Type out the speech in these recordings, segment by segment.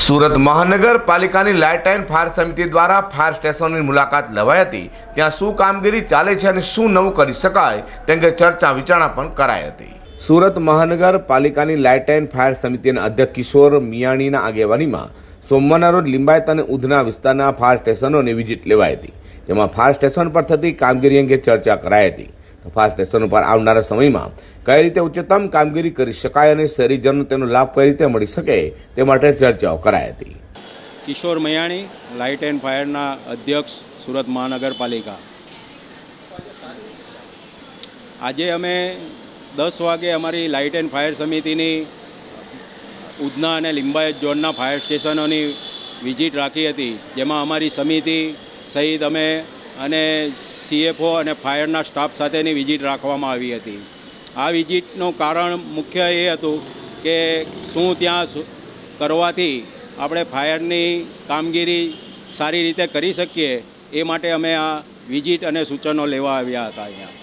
સુરત મહાનગરપાલિકાની light and fire સમિતિ દ્વારા ફાયર સ્ટેશનની મુલાકાત લેવાઈ હતી. ત્યાં શું કામગીરી ચાલે છે અને શું નવું કરી શકાય તે અંગે ચર્ચા વિચારણા પણ કરાઈ હતી. સુરત મહાનગરપાલિકાની લાઇટ એન્ડ ફાયર સમિતિના અધ્યક્ષ કિશોર મિયાણીના આગેવાનીમાં સોમવારના રોજ લિંબાયત અને ઉધના વિસ્તારના ફાયર સ્ટેશનોની વિઝિટ લેવાઈ હતી. જેમાં ફાયર સ્ટેશન પર થતી કામગીરી અંગે ચર્ચા કરાઈ હતી. તો ફાયર સ્ટેશન પર આવનારા સમયમાં કઈ રીતે ઉચ્ચતમ કામગીરી કરી શકાય અને શહેરીજનો તેનો લાભ કઈ રીતે મળી શકે તે માટે ચર્ચાઓ કરાઈ હતી. કિશોર મયાણી, લાઇટ એન્ડ ફાયરના અધ્યક્ષ, સુરત મહાનગરપાલિકા. આજે અમે દસ વાગે અમારી લાઇટ એન્ડ ફાયર સમિતિની ઉધના અને લિંબાયત ઝોનના ફાયર સ્ટેશનોની વિઝિટ રાખી હતી, જેમાં અમારી સમિતિ સહિત અમે અને સીએફઓ અને ફાયરના સ્ટાફ સાથેની વિઝિટ રાખવામાં આવી હતી. આ વિઝિટનું કારણ મુખ્ય એ હતું કે શું ત્યાં કરવાથી આપણે ફાયરની કામગીરી સારી રીતે કરી શકીએ એ માટે અમે આ વિઝિટ અને સૂચનો લેવા આવ્યા હતા અહીંયા.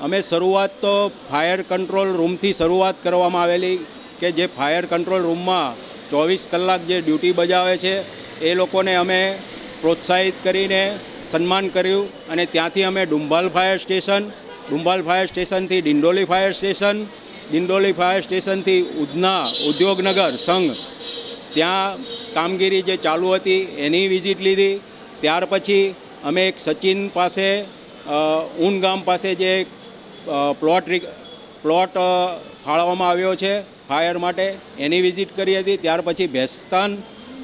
અમે શરૂઆત તો ફાયર કંટ્રોલ રૂમથી શરૂઆત કરવામાં આવેલી કે જે ફાયર કંટ્રોલ રૂમમાં ચોવીસ કલાક જે ડ્યુટી બજાવે છે એ લોકોને અમે પ્રોત્સાહિત કરીને સન્માન કર્યું અને ત્યાંથી અમે Dumbhal fire station Dumbhal fire સ્ટેશનથી Dindoli fire station, Dindoli fire સ્ટેશનથી ઉધના ઉદ્યોગનગર સંઘ, ત્યાં કામગીરી જે ચાલુ હતી એની વિઝિટ લીધી. ત્યાર પછી અમે એક સચિન પાસે ઊન ગામ પાસે જે પ્લોટ પ્લોટ ફાળવવામાં આવ્યો છે ફાયર માટે, એની વિઝિટ કરી હતી. ત્યાર પછી ભેસ્તાન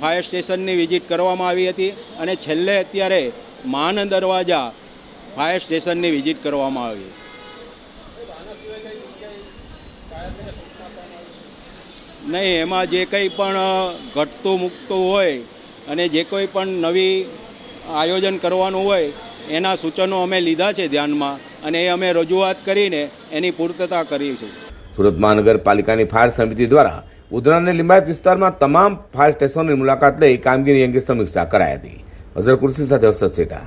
ફાયર સ્ટેશનની વિઝિટ કરવામાં આવી હતી અને છેલ્લે અત્યારે માન દરવાજા ફાયર સ્ટેશનની વિઝિટ કરવામાં આવી. નહીં, એમાં જે કંઈ પણ ઘટતું મૂકતું હોય અને જે કોઈ પણ નવી આયોજન કરવાનું હોય, એના સૂચનો અમે લીધા છે ધ્યાનમાં અને એ અમે રજૂઆત કરીને એની પૂર્તતા કરી છે સુરત મહાનગરપાલિકાની ફાયર સમિતિ દ્વારા ઉધના અને લિંબાયત વિસ્તારમાં તમામ ફાયર સ્ટેશનોની મુલાકાત લઈ કામગીરી અંગે સમીક્ષા કરાઈ હતી. અઝર કુર્સી સાથે હર્ષદ સેઠા